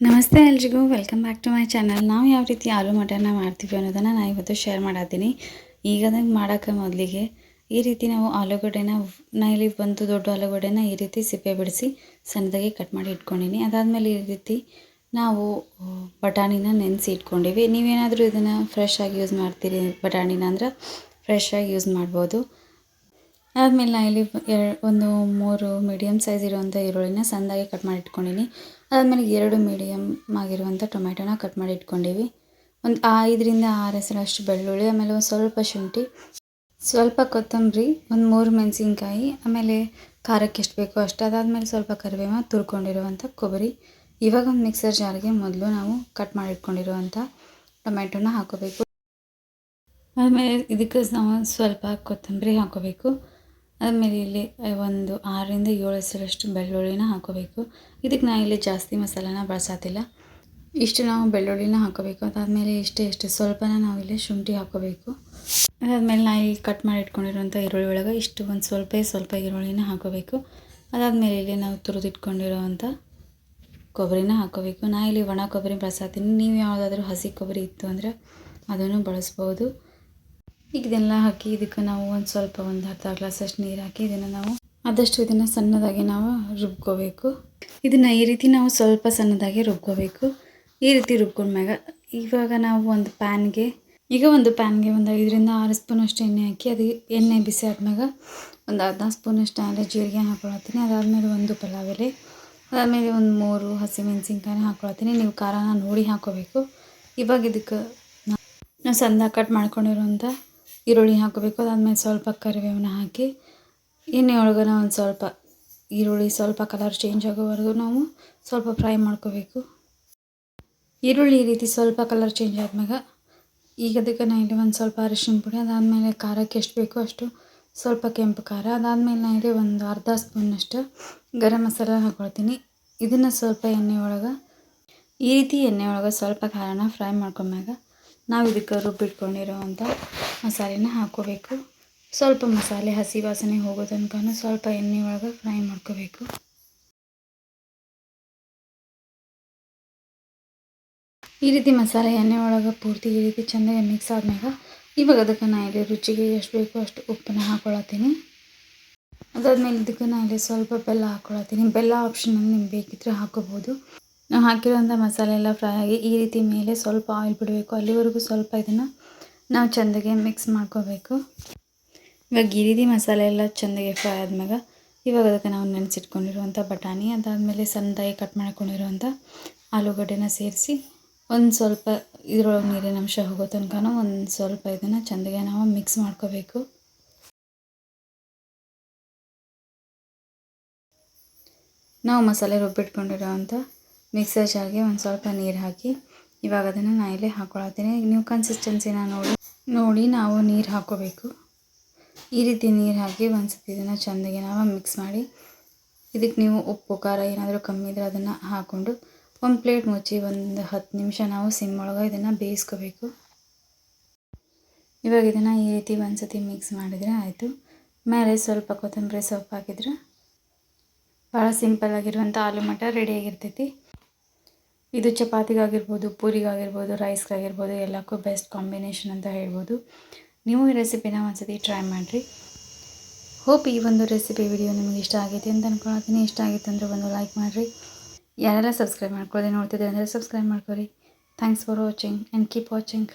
ನಮಸ್ತೆ ಎಲ್ರಿಗೂ welcome back to my channel ನಾವು ಯಾವ ರೀತಿ ಆಲೂ ಮಟನ್ನ ಮಾಡ್ತೀವಿ ಅನ್ನೋದನ್ನು ನಾನು ಇವತ್ತು ಶೇರ್ ಮಾಡತ್ತೀನಿ ಈಗದಂಗೆ ಮಾಡೋಕ್ಕೆ ಮೊದಲಿಗೆ ಈ ರೀತಿ ನಾವು ಆಲೂಗಡ್ಡೆನ ನಾ ಇಲ್ಲಿ ಬಂದು ದೊಡ್ಡ ಆಲೂಗಡ್ಡೆನ ಈ ರೀತಿ ಸಿಪ್ಪೆ ಬಿಡಿಸಿ ಸಣ್ಣದಾಗಿ ಕಟ್ ಮಾಡಿ ಇಟ್ಕೊಂಡಿನಿ. ಅದಾದಮೇಲೆ ಈ ರೀತಿ ನಾವು ಬಟಾಣಿನ ನೆನೆಸಿ ಇಟ್ಕೊಂಡಿವಿ. ನೀವೇನಾದರೂ ಇದನ್ನು ಫ್ರೆಶ್ ಆಗಿ ಯೂಸ್ ಮಾಡ್ತೀರಿ, ಬಟಾಣಿನ ಅಂದ್ರೆ ಫ್ರೆಶ್ ಆಗಿ ಯೂಸ್ ಮಾಡ್ಬೋದು. ಆದಮೇಲೆ ನಾನು ಇಲ್ಲಿ ಒಂದು ಮೂರು ಮೀಡಿಯಮ್ ಸೈಜ್ ಇರುವಂಥ ಈರುಳ್ಳಿನ ಸಣ್ಣದಾಗಿ ಕಟ್ ಮಾಡಿ ಇಟ್ಕೊಂಡಿನಿ. ಅದಾದಮೇಲೆ ಎರಡು ಮೀಡಿಯಮ್ ಆಗಿರುವಂಥ ಟೊಮೆಟೊನ ಕಟ್ ಮಾಡಿ ಇಟ್ಕೊಂಡಿವಿ. ಒಂದು ಐದರಿಂದ ಆರು ಹೆಸರಷ್ಟು ಬೆಳ್ಳುಳ್ಳಿ, ಆಮೇಲೆ ಒಂದು ಸ್ವಲ್ಪ ಶುಂಠಿ, ಸ್ವಲ್ಪ ಕೊತ್ತಂಬರಿ, ಒಂದು ಮೂರು ಮೆಣಸಿನ್ಕಾಯಿ, ಆಮೇಲೆ ಖಾರಕ್ಕೆ ಎಷ್ಟು ಬೇಕೋ ಅಷ್ಟು, ಅದಾದಮೇಲೆ ಸ್ವಲ್ಪ ಕರಿಬೇವ ತುರ್ಕೊಂಡಿರುವಂಥ ಕೊಬ್ಬರಿ. ಇವಾಗ ಒಂದು ಮಿಕ್ಸರ್ ಜಾರ್ಗೆ ಮೊದಲು ನಾವು ಕಟ್ ಮಾಡಿಟ್ಕೊಂಡಿರುವಂಥ ಟೊಮೆಟೊನ ಹಾಕೋಬೇಕು. ಆಮೇಲೆ ಇದಕ್ಕೆ ನಾವು ಸ್ವಲ್ಪ ಕೊತ್ತಂಬರಿ ಹಾಕೋಬೇಕು. ಆಮೇಲೆ ಇಲ್ಲಿ ಒಂದು ಆರರಿಂದ ಏಳು ಹೆಸರಷ್ಟು ಬೆಳ್ಳುಳ್ಳಿನ ಹಾಕೋಬೇಕು. ಇದಕ್ಕೆ ನಾನು ಇಲ್ಲಿ ಜಾಸ್ತಿ ಮಸಾಲಾನ ಬಳಸಾತಿಲ್ಲ. ಇಷ್ಟು ನಾವು ಬೆಳ್ಳುಳ್ಳಿನ ಹಾಕೋಬೇಕು. ಅದಾದಮೇಲೆ ಇಷ್ಟೇ, ಇಷ್ಟು ಸ್ವಲ್ಪನ ಇಲ್ಲಿ ಶುಂಠಿ ಹಾಕೋಬೇಕು. ಅದಾದಮೇಲೆ ನಾ ಇಲ್ಲಿ ಕಟ್ ಮಾಡಿ ಇಟ್ಕೊಂಡಿರುವಂಥ ಈರುಳ್ಳಿ ಒಳಗೆ ಇಷ್ಟು, ಒಂದು ಸ್ವಲ್ಪ ಸ್ವಲ್ಪ ಈರುಳ್ಳಿನ ಹಾಕೋಬೇಕು. ಅದಾದಮೇಲೆ ಇಲ್ಲಿ ನಾವು ತುರಿದಿಟ್ಕೊಂಡಿರೋವಂಥ ಕೊಬ್ಬರಿನ ಹಾಕೋಬೇಕು. ನಾ ಇಲ್ಲಿ ಒಣ ಕೊಬ್ಬರಿ ಬಳಸತ್ತೀನಿ ನೀವು ಯಾವುದಾದ್ರೂ ಹಸಿ ಕೊಬ್ಬರಿ ಇತ್ತು ಅಂದರೆ ಅದನ್ನು ಬಳಸ್ಬೋದು. ಈಗ ಇದೆಲ್ಲ ಹಾಕಿ ಇದಕ್ಕೆ ನಾವು ಒಂದು ಸ್ವಲ್ಪ ಒಂದು ಅರ್ಧ ಗ್ಲಾಸಷ್ಟು ನೀರು ಹಾಕಿ ಇದನ್ನು ನಾವು ಆದಷ್ಟು ಇದನ್ನು ಸಣ್ಣದಾಗಿ ನಾವು ರುಬ್ಕೋಬೇಕು. ಇದನ್ನು ಈ ರೀತಿ ನಾವು ಸ್ವಲ್ಪ ಸಣ್ಣದಾಗಿ ರುಬ್ಕೋಬೇಕು. ಈ ರೀತಿ ರುಬ್ಕೊಂಡ್ಮ್ಯಾಗ ಇವಾಗ ನಾವು ಒಂದು ಪ್ಯಾನ್ಗೆ, ಈಗ ಒಂದು ಪ್ಯಾನ್ಗೆ ಒಂದು ಐದರಿಂದ ಆರು ಸ್ಪೂನಷ್ಟು ಎಣ್ಣೆ ಹಾಕಿ ಅದು ಎಣ್ಣೆ ಬಿಸಿ ಆದ್ಮ್ಯಾಗ ಒಂದು ಅರ್ಧ ಸ್ಪೂನಷ್ಟು ಆಮೇಲೆ ಜೀರಿಗೆ ಹಾಕೊಳತ್ತೀನಿ. ಅದಾದಮೇಲೆ ಒಂದು ಪಲಾವ್ ಎಲೆ ಅದಾದಮೇಲೆ ಒಂದು ಮೂರು ಹಸಿಮೆಣಸಿನ್ಕಾಯಿ ಹಾಕೊಳತ್ತೀನಿ. ನೀವು ಖಾರನ ನೋಡಿ ಹಾಕೋಬೇಕು. ಇವಾಗ ಇದಕ್ಕೆ ನಾವು ಸಣ್ಣ ಕಟ್ ಮಾಡ್ಕೊಂಡಿರೋಂಥ ಈರುಳ್ಳಿ ಹಾಕಬೇಕು, ಅದಾದಮೇಲೆ ಸ್ವಲ್ಪ ಕರಿಬೇವನ್ನ ಹಾಕಿ ಎಣ್ಣೆ ಒಳಗನ ಒಂದು ಸ್ವಲ್ಪ ಈರುಳ್ಳಿ ಸ್ವಲ್ಪ ಕಲರ್ ಚೇಂಜ್ ಆಗೋವರೆಗೂ ನಾವು ಸ್ವಲ್ಪ ಫ್ರೈ ಮಾಡ್ಕೋಬೇಕು. ಈರುಳ್ಳಿ ಈ ರೀತಿ ಸ್ವಲ್ಪ ಕಲರ್ ಚೇಂಜ್ ಆದ್ಮ್ಯಾಗ, ಈಗ ಅದಕ್ಕೆ ನಾನು ಇಲ್ಲಿ ಒಂದು ಸ್ವಲ್ಪ ಅರಿಶಿನ ಪುಡಿ, ಅದಾದಮೇಲೆ ಖಾರಕ್ಕೆ ಎಷ್ಟು ಬೇಕೋ ಅಷ್ಟು ಸ್ವಲ್ಪ ಕೆಂಪು ಖಾರ, ಅದಾದಮೇಲೆ ನಾನು ಇಲ್ಲಿ ಒಂದು ಅರ್ಧ ಸ್ಪೂನಷ್ಟು ಗರಂ ಮಸಾಲ ಹಾಕೊಳ್ತೀನಿ. ಇದನ್ನು ಸ್ವಲ್ಪ ಎಣ್ಣೆ ಒಳಗೆ ಈ ರೀತಿ ಎಣ್ಣೆ ಒಳಗೆ ಸ್ವಲ್ಪ ಖಾರನ ಫ್ರೈ ಮಾಡ್ಕೊಂಡ್ಮ್ಯಾಗ ನಾವು ಇದಕ್ಕೆ ರುಬ್ಬಿಟ್ಕೊಂಡಿರೋವಂಥ ಮಸಾಲೆನ ಹಾಕ್ಕೋಬೇಕು ಸ್ವಲ್ಪ ಮಸಾಲೆ ಹಸಿ ವಾಸನೆ ಹೋಗೋ ಸ್ವಲ್ಪ ಎಣ್ಣೆ ಒಳಗೆ ಫ್ರೈ ಮಾಡ್ಕೋಬೇಕು. ಈ ರೀತಿ ಮಸಾಲೆ ಎಣ್ಣೆ ಒಳಗೆ ಪೂರ್ತಿ ಈ ರೀತಿ ಚೆಂದಾಗಿ ಮಿಕ್ಸ್ ಆದ್ಮ್ಯಾಗ ಇವಾಗ ಅದಕ್ಕೆ ನಾ ಇಲ್ಲಿ ರುಚಿಗೆ ಎಷ್ಟು ಬೇಕೋ ಅಷ್ಟು ಉಪ್ಪನ್ನ ಹಾಕೊಳತ್ತೀನಿ. ಅದಾದಮೇಲೆ ಇದಕ್ಕೆ ನಾ ಇಲ್ಲಿ ಸ್ವಲ್ಪ ಬೆಲ್ಲ ಹಾಕೊಳತ್ತೀನಿ. ಬೆಲ್ಲ ಆಪ್ಷನ್ ನಿಮ್ಗೆ ಬೇಕಿದ್ರೆ ಹಾಕೋಬೋದು. ನಾವು ಹಾಕಿರೋಂಥ ಮಸಾಲೆ ಎಲ್ಲ ಫ್ರೈ ಆಗಿ ಈ ರೀತಿ ಮೇಲೆ ಸ್ವಲ್ಪ ಆಯಿಲ್ ಬಿಡಬೇಕು. ಅಲ್ಲಿವರೆಗೂ ಸ್ವಲ್ಪ ಇದನ್ನು ನಾವು ಚೆಂದಾಗೆ ಮಿಕ್ಸ್ ಮಾಡ್ಕೋಬೇಕು. ಇವಾಗ ಈ ರೀತಿ ಮಸಾಲೆ ಎಲ್ಲ ಚೆಂದಾಗಿ ಫ್ರೈ ಆದ್ಮ್ಯಾಗ ಇವಾಗ ಅದಕ್ಕೆ ನಾವು ನೆನೆಸಿಟ್ಕೊಂಡಿರುವಂಥ ಬಟಾಣಿ, ಅದಾದಮೇಲೆ ಸಣ್ಣದಾಗಿ ಕಟ್ ಮಾಡ್ಕೊಂಡಿರುವಂಥ ಆಲೂಗಡ್ಡೆನ ಸೇರಿಸಿ ಒಂದು ಸ್ವಲ್ಪ ಇದ್ರೊಳಗೆ ನೀರಿನ ಅಂಶ ಹೋಗೋ ತನಕ ಒಂದು ಸ್ವಲ್ಪ ಇದನ್ನು ಚೆಂದಾಗೆ ನಾವು ಮಿಕ್ಸ್ ಮಾಡ್ಕೋಬೇಕು. ನಾವು ಮಸಾಲೆ ರುಬ್ಬಿಟ್ಕೊಂಡಿರೋವಂಥ ಮಿಕ್ಸರ್ ಜಾರ್ಗೆ ಒಂದು ಸ್ವಲ್ಪ ನೀರು ಹಾಕಿ. ಇವಾಗ ಅದನ್ನು ನಾನು ಇಲ್ಲಿ ಹಾಕ್ಕೊಳತ್ತೀನಿ ನೀವು ಕನ್ಸಿಸ್ಟೆನ್ಸಿನ ನೋಡಿ ನೋಡಿ ನಾವು ನೀರು ಹಾಕ್ಕೋಬೇಕು ಈ ರೀತಿ ನೀರು ಹಾಕಿ ಒಂದು ಸತಿ ಇದನ್ನು ಚೆಂದಾಗಿ ನಾವು ಮಿಕ್ಸ್ ಮಾಡಿ ಇದಕ್ಕೆ ನೀವು ಉಪ್ಪು, ಖಾರ ಏನಾದರೂ ಕಮ್ಮಿ ಇದ್ರೆ ಅದನ್ನು ಹಾಕ್ಕೊಂಡು ಒಂದು ಪ್ಲೇಟ್ ಮುಚ್ಚಿ ಒಂದು ಹತ್ತು ನಿಮಿಷ ನಾವು ಸಿಮ್ ಒಳಗೆ ಇದನ್ನು ಬೇಯಿಸ್ಕೋಬೇಕು. ಇವಾಗ ಇದನ್ನು ಈ ರೀತಿ ಒಂದು ಸತಿ ಮಿಕ್ಸ್ ಮಾಡಿದರೆ ಆಯಿತು. ಮೇಲೆ ಸ್ವಲ್ಪ ಕೊತ್ತಂಬರಿ ಸೊಪ್ಪು ಹಾಕಿದ್ರೆ ಭಾಳ ಸಿಂಪಲ್ ಆಗಿರುವಂಥ ಆಲೂ ಮಟ ರೆಡಿಯಾಗಿರ್ತೈತಿ ಇದು ಚಪಾತಿಗಾಗಿರ್ಬೋದು, ಪೂರಿಗಾಗಿರ್ಬೋದು, ರೈಸ್ಗಾಗಿರ್ಬೋದು, ಎಲ್ಲಕ್ಕೂ ಬೆಸ್ಟ್ ಕಾಂಬಿನೇಷನ್ ಅಂತ ಹೇಳ್ಬೋದು. ನೀವು ಈ ರೆಸಿಪಿನ ಒಂದ್ಸತಿ ಟ್ರೈ ಮಾಡಿರಿ. ಹೋಪ್ ಈ ಒಂದು ರೆಸಿಪಿ ವಿಡಿಯೋ ನಿಮಗೆ ಇಷ್ಟ ಆಗೈತೆ ಅಂತ ಅನ್ಕೊಳತ್ತೀನಿ. ಇಷ್ಟ ಆಗಿತ್ತು ಅಂದರೆ ಒಂದು ಲೈಕ್ ಮಾಡಿರಿ. ಯಾರೆಲ್ಲ ಸಬ್ಸ್ಕ್ರೈಬ್ ಮಾಡ್ಕೊಳ್ಳಿ ನೋಡ್ತಿದ್ದೆ ಅಂದರೆ ಸಬ್ಸ್ಕ್ರೈಬ್ ಮಾಡ್ಕೊಳ್ಳಿ. Thanks for watching and keep watching